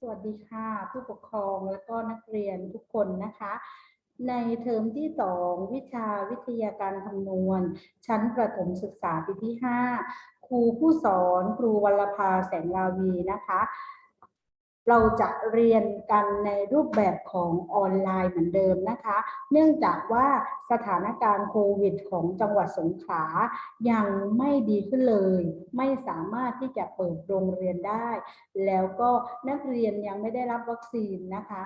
สวัสดีค่ะ ผู้ปกครองและก็นักเรียนทุกคนนะคะ ในเทอมที่ 2 วิชาวิทยาการคำนวณ ชั้นประถมศึกษาปีที่ 5 ครูผู้สอนครูวัลภาแสงลาวีนะคะ เราจะเรียนกันในรูปแบบของออนไลน์เหมือนเดิมนะคะ เนื่องจากว่าสถานการณ์โควิด ของจังหวัดสงขลายังไม่ดีขึ้นเลย ไม่สามารถที่จะเปิดโรงเรียนได้ แล้วก็นักเรียนยังไม่ได้รับวัคซีนนะคะ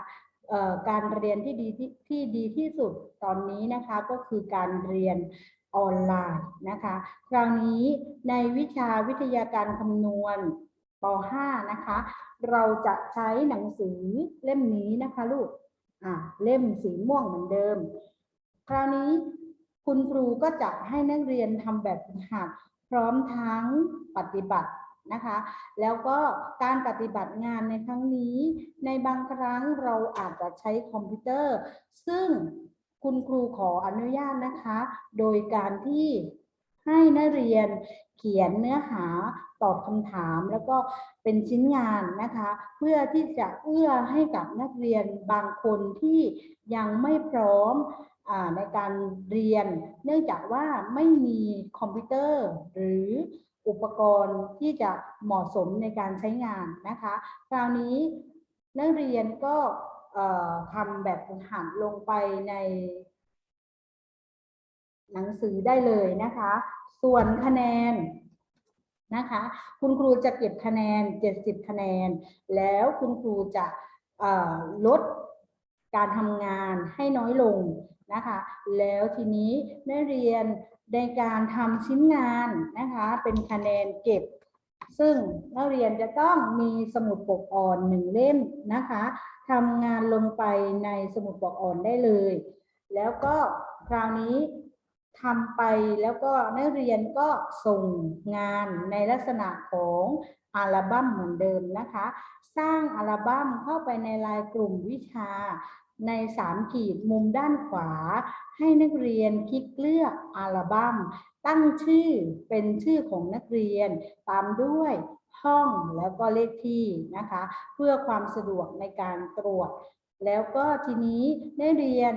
การเรียนที่ดีที่ที่ดีที่สุดตอนนี้นะคะก็คือการเรียนออนไลน์นะคะ คราวนี้ในวิชาวิทยาการคำนวณ ป .5 นะคะ เราจะใช้หนังสือเล่มนี้นะคะลูกอ่าเล่มสีม่วงเหมือนเดิม คราวนี้คุณครูก็จะให้นักเรียนทำแบบฝึกหัดพร้อมทั้งปฏิบัตินะคะ แล้วก็การปฏิบัติงานในครั้งนี้ ในบางครั้งเราอาจจะใช้คอมพิวเตอร์ ซึ่งคุณครูขออนุญาตนะคะ โดยการที่ให้นักเรียนเขียนเนื้อหา ตอบคำถาม แล้วก็เป็นชิ้นงานนะคะ เพื่อที่จะเอื้อให้กับนักเรียนบางคนที่ยังไม่พร้อมอในการเรียน เนื่องจากว่าไม่มีคอมพิวเตอร์ หรืออุปกรณ์ที่จะเหมาะสมในการใช้งานนะคะ คราวนี้นักเรียนก็ทำแบบฝึกหัดลงไปใน หนังสือได้เลยนะคะ ส่วนคะแนน นะคะ คุณครูจะเก็บคะแนน 70 คะแนน แล้วคุณครูจะลดการทำงานให้น้อยลงนะคะ แล้วทีนี้ได้เรียนในการทำชิ้นงานนะคะ เป็นคะแนนเก็บ ซึ่งนักเรียนจะต้องมีสมุดปกอ่อนหนึ่งเล่มนะคะทำงานลงไปในสมุดปกอ่อนได้เลย แล้วก็คราวนี้ ทำไปแล้วก็นักเรียนก็ส่งงานในลักษณะของอัลบั้มเหมือนเดิมนะคะ สร้างอัลบั้มเข้าไปในรายกลุ่มวิชาในสามขีดมุมด้านขวา ให้นักเรียนคลิกเลือกอัลบั้มตั้งชื่อเป็นชื่อของนักเรียน ตามด้วยห้องแล้วก็เลขที่นะคะ เพื่อความสะดวกในการตรวจ แล้วก็ทีนี้ได้เรียน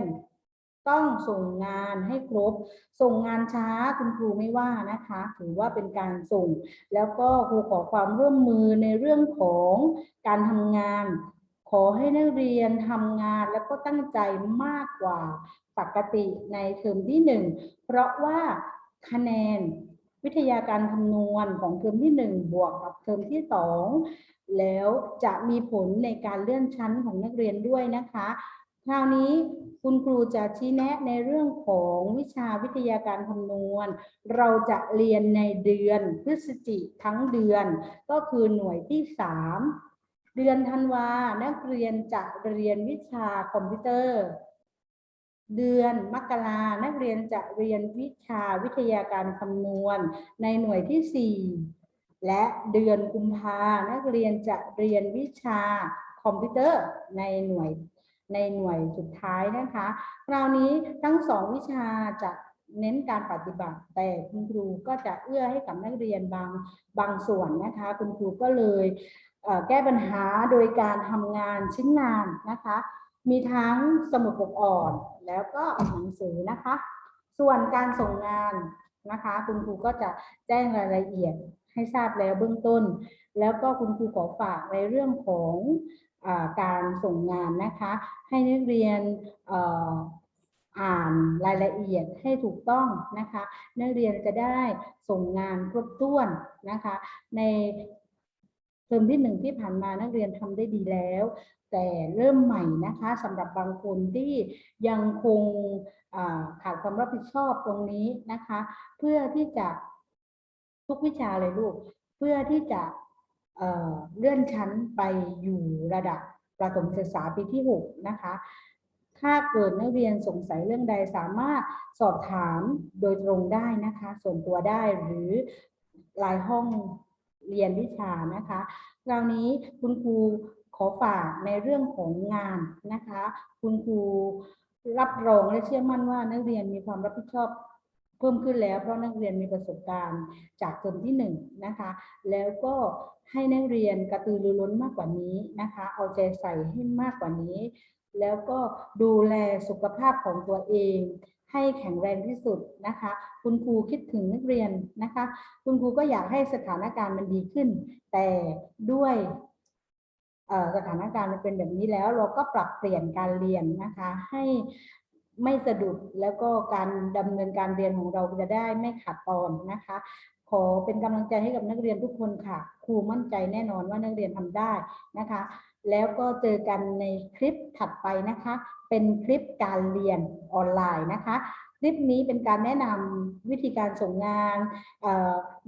ต้องส่งงานให้ครบ ส่งงานช้าคุณครูไม่ว่านะคะ ถือว่าเป็นการส่ง แล้วก็ครูขอความร่วมมือในเรื่องของการทำงาน ขอให้นักเรียนทำงานแล้วก็ตั้งใจมากกว่าปกติในเทอมที่หนึ่งเพราะว่าคะแนนวิทยาการคำนวณของเทอมที่หนึ่งบวกกับเทอมที่สองแล้วจะมีผลในการเลื่อนชั้นของนักเรียนด้วยนะคะ คราวนี้คุณครูจะชี้แนะในเรื่องของวิชาวิทยาการคำนวณ เราจะเรียนในเดือนพฤศจิทั้งเดือน ก็คือหน่วยที่ 3 เดือนธันวานักเรียนจะเรียนวิชาคอมพิวเตอร์ เดือนมกรานักเรียนจะเรียนวิชาวิทยาการคำนวณ ในหน่วยที่ 4 และเดือนกุมภานักเรียนจะเรียนวิชาคอมพิวเตอร์ในหน่วย ในหน่วยสุดท้ายนะคะ คราวนี้ทั้งสองวิชาจะเน้นการปฏิบัติ แต่คุณครูก็จะเอื้อให้กับนักเรียนบางบางส่วนนะคะ คุณครูก็เลยแก้ปัญหาโดยการทำงานชิ้นงานนะคะ มีทั้งสมุดปกอ่อนแล้วก็หนังสือนะคะ ส่วนการส่งงานนะคะ คุณครูก็จะแจ้งรายละเอียดให้ทราบแล้วเบื้องต้น แล้วก็คุณครูขอฝากในเรื่องของอการส่งงานนะคะ ให้นักเรียนอ่ออ่านรายละเอียดให้ถูกต้องนะคะ นักเรียนจะได้ส่งงานครบถ้วนนะคะ ในเทอมที่หนึ่งที่ผ่านมานักเรียนทำได้ดีแล้ว แต่เริ่มใหม่นะคะสำหรับบางคนที่ยังคงขาดความรับผิดชอบตรงนี้นะคะ เพื่อที่จะทุกวิชาเลยลูก เพื่อที่จะ เเลื่อนชั้นไปอยู่ระดับประถมศึกษาปีที่ 6 นะคะ ถ้าเกิดนักเรียนสงสัยเรื่องใดสามารถสอบถามโดยตรงได้นะคะ ส่วนตัวได้หรือรายห้องเรียนวิชานะคะคราวนี้คุณครูขอฝากในเรื่องของงานนะคะ คุณครูรับรองและเชื่อมั่นว่านักเรียนมีความรับผิดชอบ พิ่มขึ้นแล้วเพราะนักเรียนมีประสบการณ์จากเทอมที่หนึ่งนะคะ แล้วก็ให้นักเรียนกระตือรือร้นมากกว่านี้นะคะ เอาใจใส่ให้มากกว่านี้ แล้วก็ดูแลสุขภาพของตัวเอง ให้แข็งแรงที่สุดนะคะ คุณครูคิดถึงนักเรียนนะคะ คุณครูก็อยากให้สถานการณ์มันดีขึ้น แต่ด้วยสถานการณ์มันเป็นแบบนี้แล้วเราก็ปรับเปลี่ยนการเรียนนะคะ ให้ ไม่สะดุดแล้วก็การดำเนินการเรียนของเราจะได้ไม่ขาดตอนนะคะ ขอเป็นกำลังใจให้กับนักเรียนทุกคนค่ะ ครูมั่นใจแน่นอนว่านักเรียนทำได้นะคะ แล้วก็เจอกันในคลิปถัดไปนะคะ เป็นคลิปการเรียนออนไลน์นะคะ คลิปนี้เป็นการแนะนำวิธีการส่งงานเ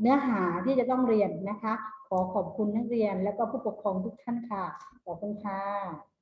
เนื้อหาที่จะต้องเรียนนะคะ ขอขอบคุณนักเรียนและก็ผู้ปกครองทุกท่านค่ะ ขอบคุณค่ะ